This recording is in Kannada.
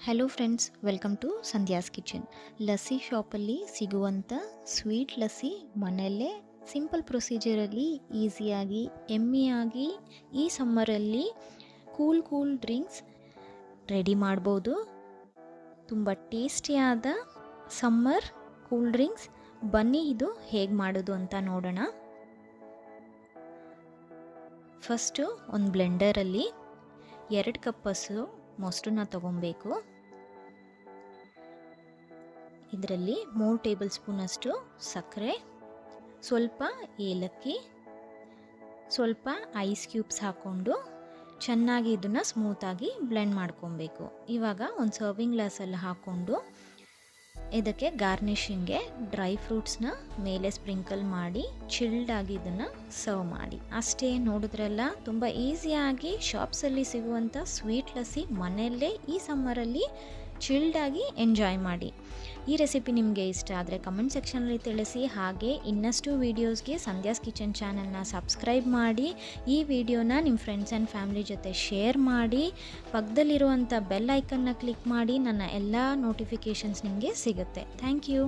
Hello friends welcome to Sandhya's kitchen lassi ಶಾಪಲ್ಲಿ ಸಿಗುವಂಥ ಸ್ವೀಟ್ ಲಸ್ಸಿ ಮನೆಯಲ್ಲೇ ಸಿಂಪಲ್ ಪ್ರೊಸೀಜರಲ್ಲಿ ಈಸಿಯಾಗಿ ಎಮ್ಮಿಯಾಗಿ ಈ ಸಮ್ಮರಲ್ಲಿ ಕೂಲ್ ಕೂಲ್ ಡ್ರಿಂಕ್ಸ್ ರೆಡಿ ಮಾಡ್ಬೋದು. ತುಂಬ ಟೇಸ್ಟಿಯಾದ ಸಮ್ಮರ್ ಕೂಲ್ ಡ್ರಿಂಕ್ಸ್ ಬನ್ನಿ ಇದು ಹೇಗೆ ಮಾಡೋದು ಅಂತ ನೋಡೋಣ. ಫಸ್ಟು ಒಂದು ಬ್ಲೆಂಡರಲ್ಲಿ ಎರಡು ಕಪ್ಪಸ್ಸು ಮೊಸರನ್ನ ತಗೊಬೇಕು. ಇದರಲ್ಲಿ ಮೂರು ಟೇಬಲ್ ಸ್ಪೂನಷ್ಟು ಸಕ್ಕರೆ, ಸ್ವಲ್ಪ ಏಲಕ್ಕಿ, ಸ್ವಲ್ಪ ಐಸ್ ಕ್ಯೂಬ್ಸ್ ಹಾಕ್ಕೊಂಡು ಚೆನ್ನಾಗಿ ಇದನ್ನು ಸ್ಮೂತಾಗಿ ಬ್ಲೆಂಡ್ ಮಾಡ್ಕೊಬೇಕು. ಇವಾಗ ಒಂದು ಸರ್ವಿಂಗ್ ಗ್ಲಾಸಲ್ಲಿ ಹಾಕ್ಕೊಂಡು ಇದಕ್ಕೆ ಗಾರ್ನಿಷಿಂಗ್ಗೆ ಡ್ರೈ ಫ್ರೂಟ್ಸ್ನ ಮೇಲೆ ಸ್ಪ್ರಿಂಕಲ್ ಮಾಡಿ ಚಿಲ್ಡ್ ಆಗಿ ಇದನ್ನು ಸರ್ವ್ ಮಾಡಿ. ಅಷ್ಟೇ ನೋಡಿದ್ರಲ್ಲ, ತುಂಬ ಈಸಿಯಾಗಿ ಶಾಪ್ಸಲ್ಲಿ ಸಿಗುವಂಥ ಸ್ವೀಟ್ ಲಸಿ ಮನೆಯಲ್ಲೇ ಈ ಸಮ್ಮರಲ್ಲಿ ಚಿಲ್ಡ್ ಆಗಿ ಎಂಜಾಯ್ ಮಾಡಿ. ಈ ರೆಸಿಪಿ ನಿಮಗೆ ಇಷ್ಟ ಆದರೆ ಕಮೆಂಟ್ ಸೆಕ್ಷನಲ್ಲಿ ತಿಳಿಸಿ. ಹಾಗೆ ಇನ್ನಷ್ಟು ವೀಡಿಯೋಸ್ಗೆ ಸಂಧ್ಯಾಸ್ ಕಿಚನ್ ಚಾನಲ್ನ ಸಬ್ಸ್ಕ್ರೈಬ್ ಮಾಡಿ. ಈ ವಿಡಿಯೋನ ನಿಮ್ಮ ಫ್ರೆಂಡ್ಸ್ ಆ್ಯಂಡ್ ಫ್ಯಾಮಿಲಿ ಜೊತೆ ಶೇರ್ ಮಾಡಿ. ಪಕ್ಕದಲ್ಲಿರುವಂಥ ಬೆಲ್ ಐಕನ್ನ ಕ್ಲಿಕ್ ಮಾಡಿ. ನನ್ನ ಎಲ್ಲ ನೋಟಿಫಿಕೇಷನ್ಸ್ ನಿಮಗೆ ಸಿಗುತ್ತೆ. Thank you